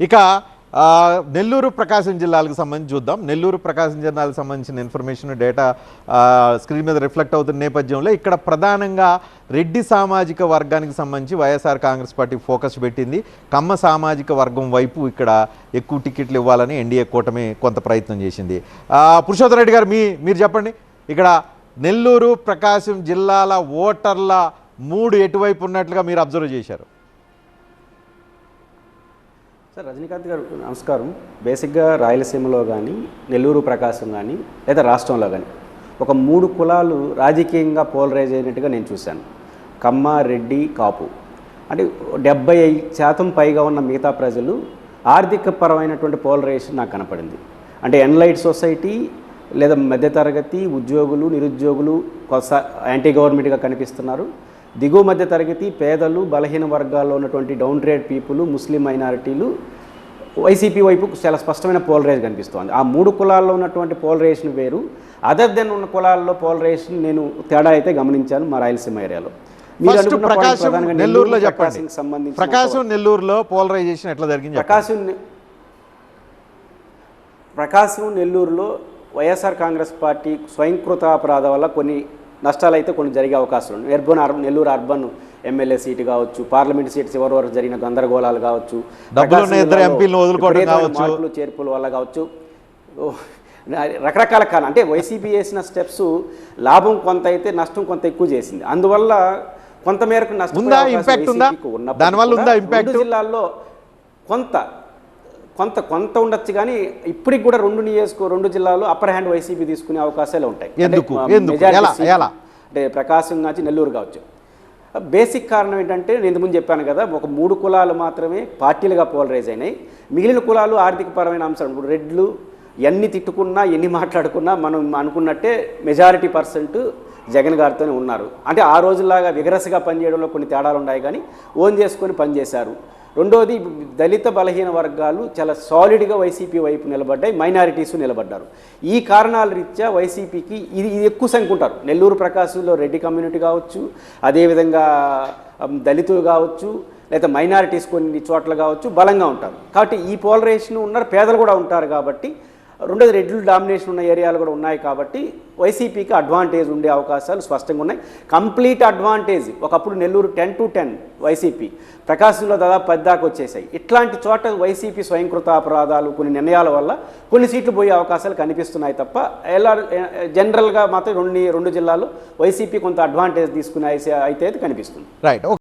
ఇక నెల్లూరు ప్రకాశం జిల్లాలకు సంబంధించి చూద్దాం. నెల్లూరు ప్రకాశం జిల్లాలకు సంబంధించిన ఇన్ఫర్మేషన్ డేటా స్క్రీన్ మీద రిఫ్లెక్ట్ అవుతున్న నేపథ్యంలో ఇక్కడ ప్రధానంగా రెడ్డి సామాజిక వర్గానికి సంబంధించి వైఎస్ఆర్ కాంగ్రెస్ పార్టీ ఫోకస్ పెట్టింది. కమ్మ సామాజిక వర్గం వైపు ఇక్కడ ఎక్కువ టికెట్లు ఇవ్వాలని ఎన్డీఏ కూటమి కొంత ప్రయత్నం చేసింది. ఆ, పురుషోత్తమ రెడ్డి గారు మీ మీరు చెప్పండి. ఇక్కడ నెల్లూరు ప్రకాశం జిల్లాల ఓటర్ల మూడు ఎటువైపు ఉన్నట్లుగా మీరు అబ్జర్వ్ చేశారు? సార్ రజనీకాంత్ గారు నమస్కారం. బేసిక్గా రాయలసీమలో కానీ నెల్లూరు ప్రకాశం కానీ లేదా రాష్ట్రంలో కానీ ఒక మూడు కులాలు రాజకీయంగా పోలరైజ్ అయినట్టుగా నేను చూశాను. కమ్మ రెడ్డి కాపు. అంటే డెబ్బై శాతం పైగా ఉన్న మిగతా ప్రజలు ఆర్థిక పరమైనటువంటి పోలరైజేషన్ నాకు కనపడింది. అంటే ఎన్లైట్ సొసైటీ లేదా మధ్యతరగతి ఉద్యోగులు నిరుద్యోగులు కొత్త యాంటీ గవర్నమెంట్గా కనిపిస్తున్నారు. దిగువ మధ్య తరగతి పేదలు బలహీన వర్గాల్లో ఉన్నటువంటి డౌన్ ట్రేడ్ పీపుల్ ముస్లిం మైనారిటీలు వైసీపీ వైపు చాలా స్పష్టమైన పోలరైజ్ కనిపిస్తోంది. ఆ మూడు కులాల్లో ఉన్నటువంటి పోలరైజేషన్ వేరు. అదర్ దెన్ ఉన్న కులాల్లో పోలరైజేషన్ నేను తేడా అయితే గమనించాను మా రాయలసీమ ఏరియాలో. ప్రకాశం నెల్లూరులో చెప్పండి. సంబంధించిన ప్రకాశం నెల్లూరులో పోలరైజేషన్ ఎట్లా జరిగింది ప్రకాశం నెల్లూరులో వైఎస్ఆర్ కాంగ్రెస్ పార్టీ స్వయంకృత అపరాధ వల్ల కొన్ని నష్టాలు అయితే కొన్ని జరిగే అవకాశం ఉంది urban urban Nellore urban MLA seat కావచ్చు పార్లమెంట్ సీట్ చివరి వరకు జరిగిన గందరగోళాలు కావచ్చు. మార్పులు చేర్పుల వల్ల కావచ్చు రకరకాల కాలం అంటే వైసీపీ చేసిన స్టెప్స్ లాభం కొంత అయితే నష్టం కొంత ఎక్కువ చేసింది అందువల్ల కొంత మేరకు నష్టపోయే ఉందా? అవకాశం impact ఉందా? వైసీపీకి ఉన్నప్పటికీ దానివల్ల కూడా ఉందా impact? రెండు జిల్లాల్లో కొంత కొంత కొంత ఉండొచ్చు కానీ ఇప్పటికి కూడా రెండు నియోజక రెండు జిల్లాలు అప్పర్ హ్యాండ్ వైసీపీ తీసుకునే అవకాశాలు ఉంటాయి. అంటే, ప్రకాశం కావచ్చు నెల్లూరు కావచ్చు. బేసిక్ కారణం ఏంటంటే నేను ఇంతకుముందు చెప్పాను కదా ఒక మూడు కులాలు మాత్రమే పార్టీలుగా పోలరైజ్ అయినాయి. మిగిలిన కులాలు ఆర్థిక పరమైన అంశాలు ఇప్పుడు రెడ్లు ఎన్ని తిట్టుకున్నా ఎన్ని మాట్లాడుకున్నా మనం అనుకున్నట్టే మెజారిటీ పర్సెంట్ జగన్ గారితోనే ఉన్నారు. అంటే ఆ రోజుల్లాగా విగరసగా పనిచేయడంలో కొన్ని తేడాలు ఉన్నాయి కానీ ఓన్ చేసుకొని పనిచేశారు. రెండోది దళిత బలహీన వర్గాలు చాలా సాలిడ్గా వైసీపీ వైపు నిలబడ్డాయి మైనారిటీస్ నిలబడ్డారు. ఈ కారణాల రీత్యా వైసీపీకి ఇది ఇది ఎక్కువ సంఖ్య ఉంటారు. నెల్లూరు ప్రకాశంలో రెడ్డి కమ్యూనిటీ కావచ్చు అదేవిధంగా దళితులు కావచ్చు లేదా మైనారిటీస్ కొన్ని చోట్ల కావచ్చు బలంగా ఉంటారు. కాబట్టి ఈ పోలరైజేషన్ ఉన్నారు పేదలు కూడా ఉంటారు కాబట్టి రెండోది రెడ్లు డామినేషన్ ఉన్న ఏరియాలు కూడా ఉన్నాయి కాబట్టి వైసీపీకి అడ్వాంటేజ్ ఉండే అవకాశాలు స్పష్టంగా ఉన్నాయి. కంప్లీట్ అడ్వాంటేజ్ ఒకప్పుడు Nellore ten to ten YCP. ప్రకాశంలో దాదాపు పది దాకా వచ్చేసాయి. ఇట్లాంటి చోట వైసీపీ స్వయంకృత అపరాధాలు కొన్ని నిర్ణయాల వల్ల కొన్ని సీట్లు పోయే అవకాశాలు కనిపిస్తున్నాయి తప్ప ఎలా జనరల్గా మాత్రం రెండు రెండు జిల్లాలు వైసీపీ కొంత అడ్వాంటేజ్ తీసుకునే అయితే అయితే కనిపిస్తుంది. రైట్